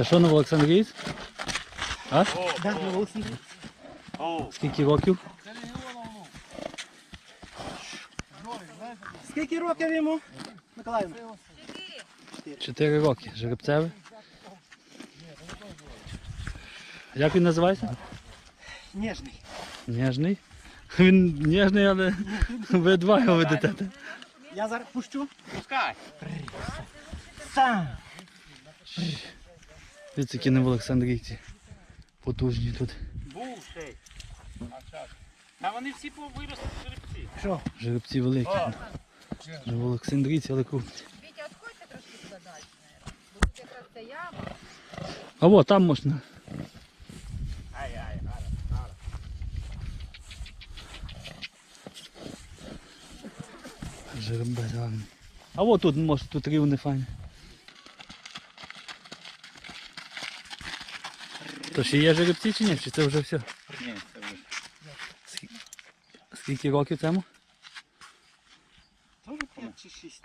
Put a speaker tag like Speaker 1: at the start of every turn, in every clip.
Speaker 1: Це що на Олександрійць? А?
Speaker 2: Да, на Волосі.
Speaker 1: Скільки років?
Speaker 2: Скільки років йому? Миколаївна?
Speaker 1: Чотири роки. Жеребцеве. Як він називається?
Speaker 2: Ніжний.
Speaker 1: Ніжний. Він ніжний, але ви два його ведете.
Speaker 2: Я зараз пущу.
Speaker 3: Пускай.
Speaker 2: Сам.
Speaker 1: Дивіться, які не в Олександрійці. Потужні тут.
Speaker 3: Був ще. Та вони всі виросли жеребці.
Speaker 2: Що?
Speaker 1: Жеребці великі. Вже в Олександрійці, але крупні.
Speaker 4: Вітя, відходьте трошки туди далі, наверное. Бо тут якраз ця яма.
Speaker 1: А во, там можна.
Speaker 3: Ай-ай,
Speaker 1: Жеребець гарний. А от тут, може, тут рівне файне. То ще є жеребці чи ні? Чи це вже все?
Speaker 3: Ні, це вже.
Speaker 1: Скільки років цьому?
Speaker 2: Тоже 5 чи 6.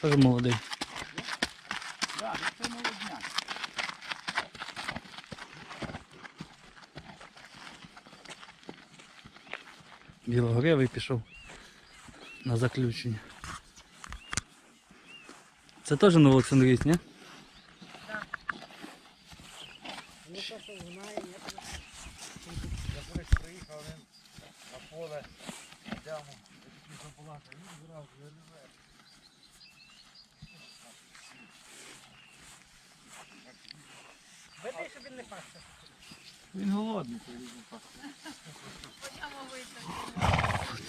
Speaker 1: Теж молодий.
Speaker 3: Да, ну це молодняк.
Speaker 1: Білогривий пішов на заключення. Це теж на Олександрійсь, ні?
Speaker 2: Він не пасся.
Speaker 3: Він голодний.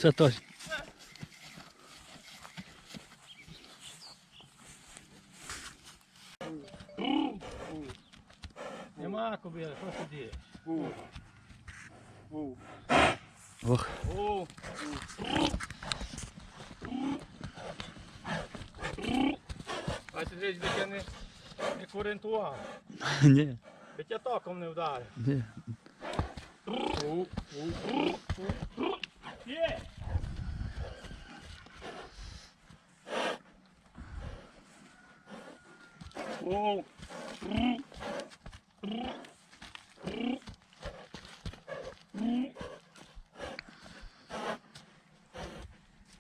Speaker 1: Це точно.
Speaker 2: Нема кобили, що сиди?
Speaker 1: Ох,
Speaker 3: О,
Speaker 2: Бачиш, десь не, не курентував.
Speaker 1: ні,
Speaker 2: Би я током не вдарив.
Speaker 1: ні.
Speaker 2: Є!
Speaker 3: о,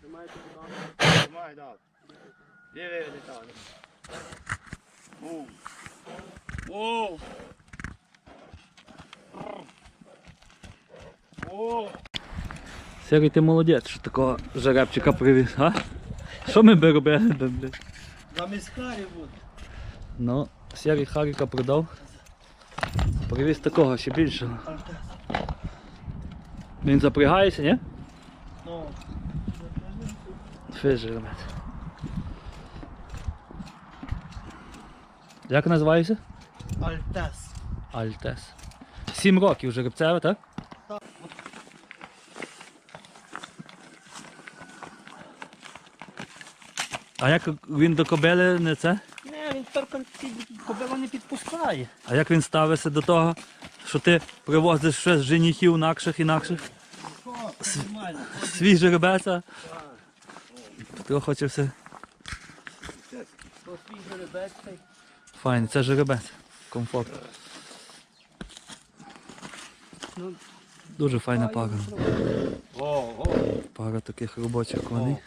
Speaker 2: Тримайте туди.
Speaker 3: тримай, да. Диви, літали. О, о, о,
Speaker 1: Сергій, ти молодець, що такого жеребчика привіз, а? Що ми би робили? би, блядь?
Speaker 2: За міскарі буде.
Speaker 1: Ну, Сергій Харіка продав. Привіз такого ще більшого. Він запрягається, ні?
Speaker 2: Ну,
Speaker 1: Фіз жеребець. Як називається?
Speaker 2: Альтес.
Speaker 1: Альтес. Сім років жеребцеве, так? А як він до кобили не це?
Speaker 2: Не, він тільки під- кобилу не підпускає.
Speaker 1: А як він ставиться до того, що ти привозиш щось з женихів інакших інакших? Свій жеребець, Петро хоче все.
Speaker 2: То свій жеребець цей.
Speaker 1: Це жеребець. Комфорт. Дуже файна пара. Пара таких робочих коней.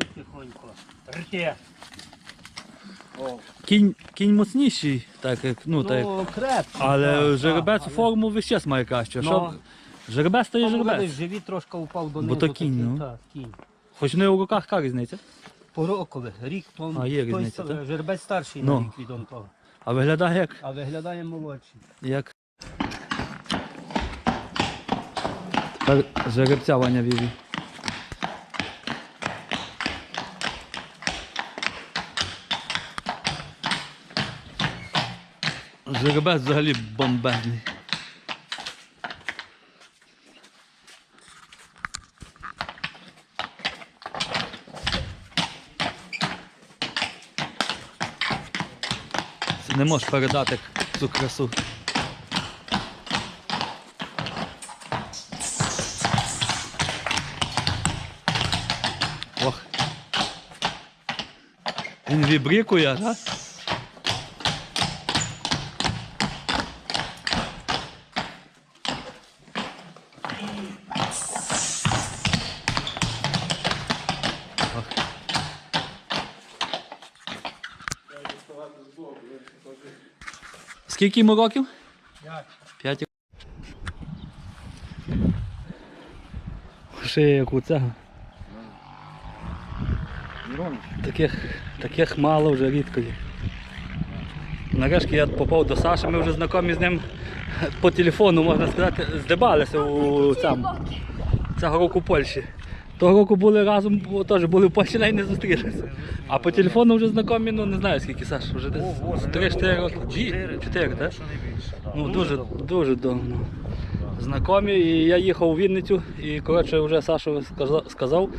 Speaker 2: Ті тихонько. Рте.
Speaker 3: О,
Speaker 1: Кінь, кінь моцніший, так як, ну, так як.
Speaker 2: Ну, крепкий.
Speaker 1: Але
Speaker 2: так,
Speaker 1: жеребець
Speaker 2: так,
Speaker 1: форму весь час має краще.
Speaker 2: Ну.
Speaker 1: Що? Жеребець то є
Speaker 2: але-
Speaker 1: жеребець.
Speaker 2: Живіт трошки упав
Speaker 1: Бо
Speaker 2: донизу.
Speaker 1: то
Speaker 2: такий,
Speaker 1: кінь, ну.
Speaker 2: Так, кінь.
Speaker 1: Хоч не у руках яка різниця.
Speaker 2: Порокове, рік тому.
Speaker 1: А, є різниця, так?
Speaker 2: Жеребець старший
Speaker 1: Ну.
Speaker 2: на рік від он того.
Speaker 1: А виглядає як.
Speaker 2: А виглядає молодший.
Speaker 1: як... Тепер жеребця Ваня віві. Жеребець взагалі бомбезний. Не можеш передати цю красу. Ох. Він вібрикує, так? Скільки йому років? П'ять. Ще як у цього. Таких, таких мало вже рідко є. Нарешті я попав до Саші, ми вже знайомі з ним по телефону, можна сказати, здибалися у цьому. Цього року в Польщі. Того року були разом, бо теж були в Польщі, навіть не зустрілися. А по телефону вже знайомі, ну не знаю скільки Саш, вже десь 3-4 роки. Дві? 4, так? Ну дуже, дуже давно. Знайомі, і я їхав у Вінницю, і коротше вже сказав, сказав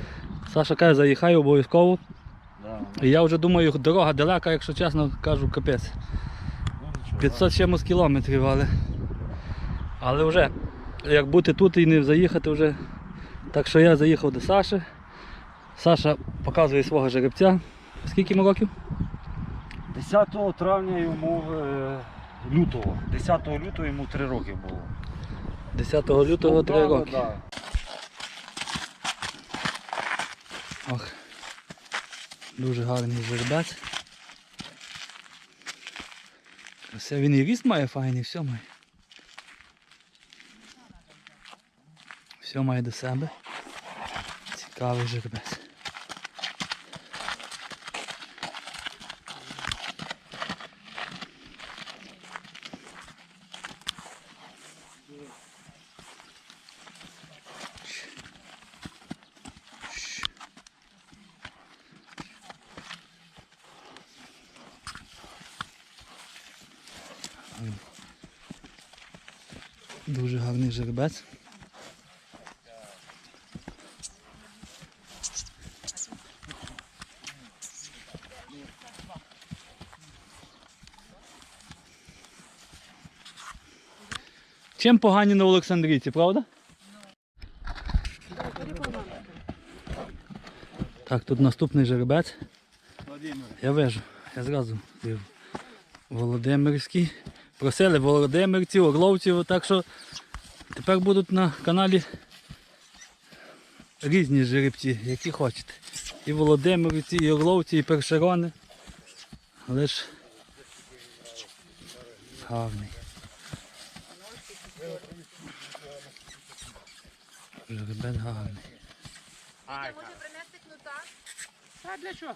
Speaker 1: Саша каже, заїхай обов'язково. І я вже думаю, дорога далека, якщо чесно кажу, капець. 500 чимось кілометрів, але. Але вже, як бути тут і не заїхати вже. Так що я заїхав до Саші. Саша показує свого жеребця. Скільки йому років?
Speaker 5: 10 травня йому е, лютого. 10 лютого йому 3 роки було.
Speaker 1: 10 лютого 3
Speaker 5: Ну,
Speaker 1: роки.
Speaker 5: да.
Speaker 1: Ох. Дуже гарний жеребець. Все він і ріст має файний, все має. Все має до себе. Цікавий жеребець. Дуже гарний жеребець. Чим погані на Олександрійці, правда? Так, тут наступний жеребець. Я вижу, я зразу вижу. Володимирський. Просили володимирців, орловців, так що тепер будуть на каналі різні жеребці, які хочете. І володимирці, і орловці, і першерони. Але гарний. Жеребець гарний.
Speaker 4: Вітя, може принести кнута?
Speaker 3: А для чого?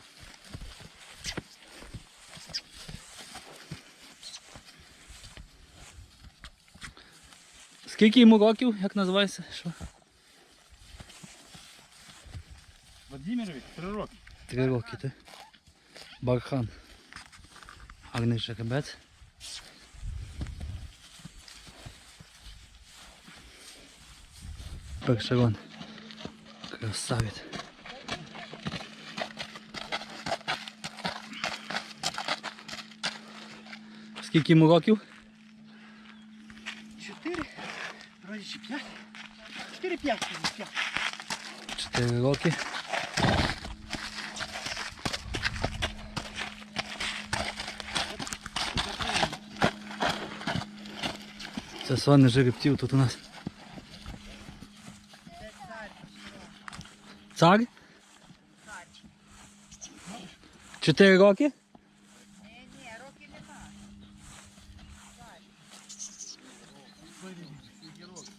Speaker 1: Скільки йому років, як називається? Що?
Speaker 3: Владимирович, 3 роки.
Speaker 1: Три роки, так? Бархан. Гарний жеребець. Першерон. Красавець. Скільки йому років?
Speaker 3: 4, вроді чи 5. 4, 5, 5.
Speaker 1: Чотири роки. Це сони жеребців тут у нас. Цар? Цар. Чотири роки?
Speaker 4: Ні, ні, років нема. А, скільки років?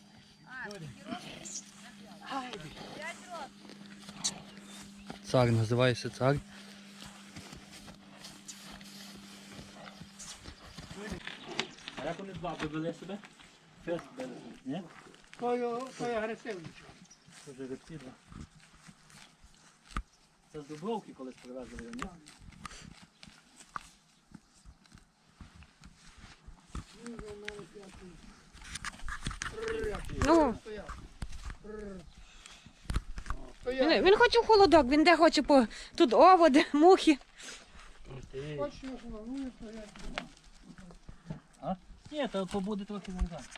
Speaker 4: П'ять років.
Speaker 1: Цар називається цар. А як вони два вивели себе? Фест ні?
Speaker 3: Той, той агресивний.
Speaker 1: Це жеребці два. Це з Дубровки колись привезли, ні?
Speaker 6: Ну. Він, він хоче в холодок, він де хоче по тут оводи, мухи.
Speaker 1: Ні, то побуде трохи назад.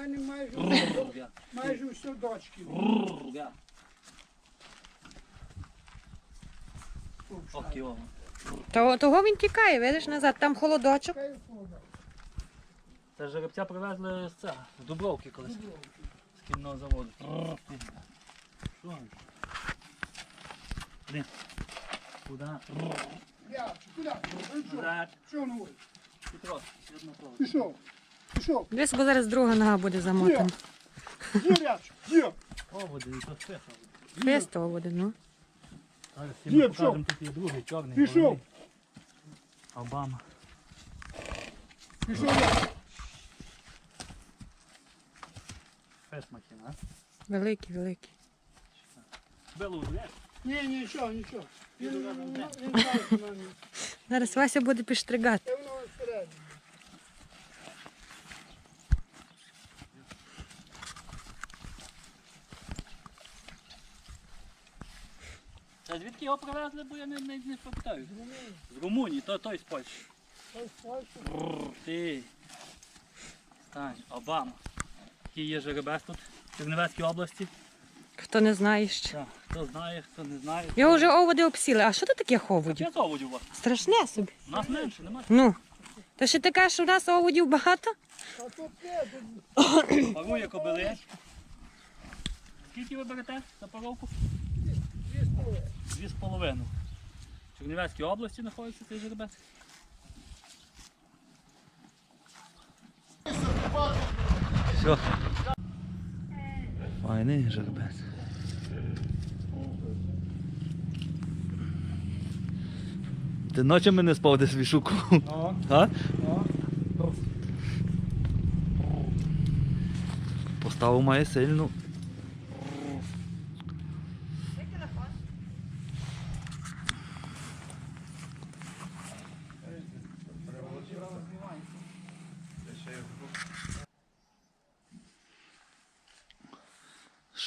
Speaker 7: Мене майже, майже все дочки.
Speaker 1: Ох, його.
Speaker 6: Того він тікає, видиш назад, там холодочок.
Speaker 1: Це жеребця привезли з цього, з Дубровки колись. З кінного заводу. Що? Блін. Куди?
Speaker 7: Куди? Ну, що? Що?
Speaker 1: Петро, одно слово.
Speaker 7: Пішов. Пішов.
Speaker 6: Десь, бо зараз друга нога буде замотана.
Speaker 7: Є, ряч. Є.
Speaker 1: О, води, і то спеха.
Speaker 6: Хрестова буде, ну.
Speaker 1: Зараз
Speaker 7: Є,
Speaker 1: всім покажемо, тут є другий, чорний.
Speaker 7: Пішов.
Speaker 1: головний. Обама.
Speaker 7: Пішов я.
Speaker 1: Фест макіна, а?
Speaker 6: Великий, великий.
Speaker 1: Белу, блядь.
Speaker 7: Ні, нічого, нічого. Він, він, він каже мені.
Speaker 6: Зараз Вася буде підстригати.
Speaker 7: Це воно всередині.
Speaker 1: Звідки його привезли, бо я не, не, не пам'ятаю. З Румунії, то той з Польщі. Бррр, Ти. Стань, Обама. Який є жеребець тут в Чернівецькій області.
Speaker 6: Хто не знає ще.
Speaker 1: Так, хто знає, хто не знає.
Speaker 6: Його вже оводи обсіли. А що тут таке оводів?
Speaker 1: П'ять оводів у вас.
Speaker 6: Страшне собі.
Speaker 1: У нас менше, немає.
Speaker 6: Ну. То ще ти кажеш, що у нас оводів багато?
Speaker 7: А тут
Speaker 1: Парує кобили. Скільки ви берете за паровку?
Speaker 7: Дві
Speaker 1: з половиною. В Чернівецькій області знаходиться цей жеребець. Все. Файний жеребець. Ти ночами не спав десь вішуку? А? Поставу має сильну.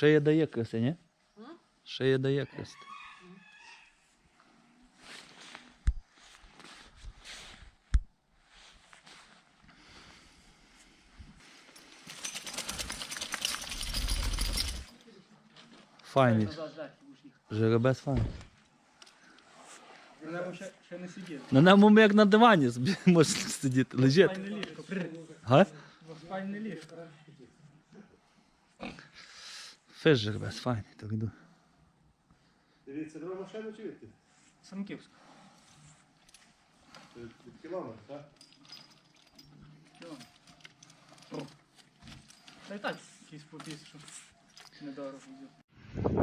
Speaker 1: Шея дає киси, ні? Шея дає киси. Файний. Жеребець файний. На ньому як на дивані можна сидіти, лежати. Га?
Speaker 2: Файне ліжко.
Speaker 1: Феш жеребець, файний, так йду.
Speaker 8: Дивіться, друга машина чи відки?
Speaker 2: Санківська.
Speaker 8: Від кілометр, так?
Speaker 2: Та й так, якийсь попіс, що недорого буде.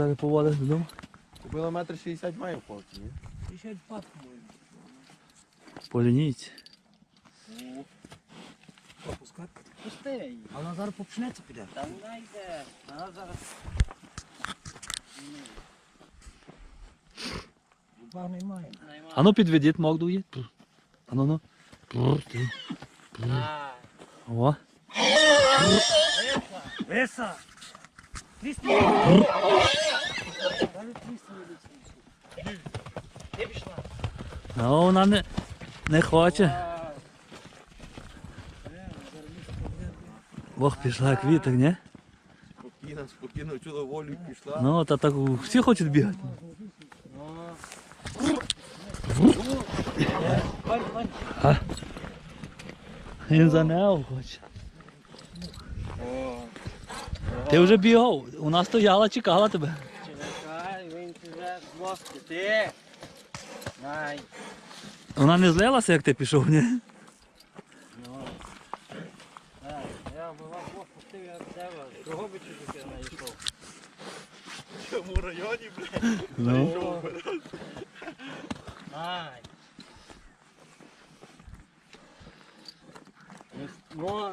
Speaker 1: Зараз поводиш додому.
Speaker 8: Купила метр 60 має в полці, ні?
Speaker 1: По лінійці.
Speaker 3: Пусти.
Speaker 5: А вона зараз по пшеницю піде.
Speaker 3: Та вона йде. Вона зараз.
Speaker 5: Ба немає.
Speaker 3: наймає.
Speaker 1: А ну підведіть Могду є. А ну ну. Бррр, ти.
Speaker 3: Ай.
Speaker 1: О.
Speaker 5: Веса!
Speaker 3: Де пішла?
Speaker 1: Ну, вона не, не хоче. Бог пішла як вітер, ні?
Speaker 8: Спокійно, спокійно чула волю і пішла.
Speaker 1: Ну, та так всі хочуть бігати. А? Він за нею хоче. Ти вже бігав, у нас стояла, чекала тебе.
Speaker 3: Злости. Ти. Най.
Speaker 1: Вона не злилася, як ти пішов, ні?
Speaker 3: Ну. Так, я була Бог пустив, я тебе. Другобичу тільки знайшов.
Speaker 8: В цьому районі, блядь.
Speaker 1: Ну.
Speaker 3: Ай. Ну.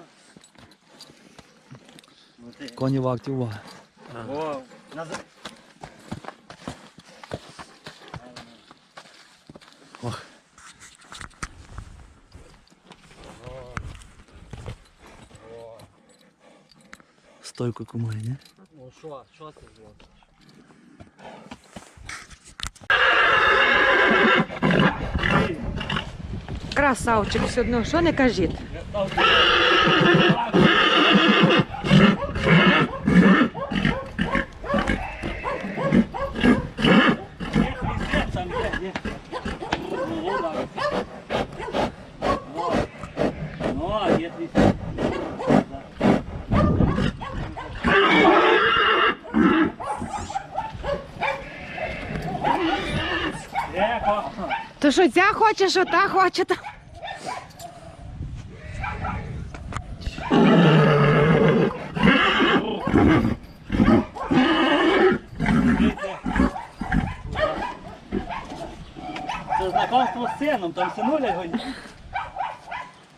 Speaker 3: Ну ти.
Speaker 1: Коні в акті.
Speaker 3: О, назад.
Speaker 1: стойку кумає, ні?
Speaker 3: Ну що, що це було?
Speaker 6: Красавчик все одно, що не кажіть.
Speaker 1: Ну, а є
Speaker 6: То що ця хоче, що та хоче. Та...
Speaker 1: Це знакомство з сином, там синуля його.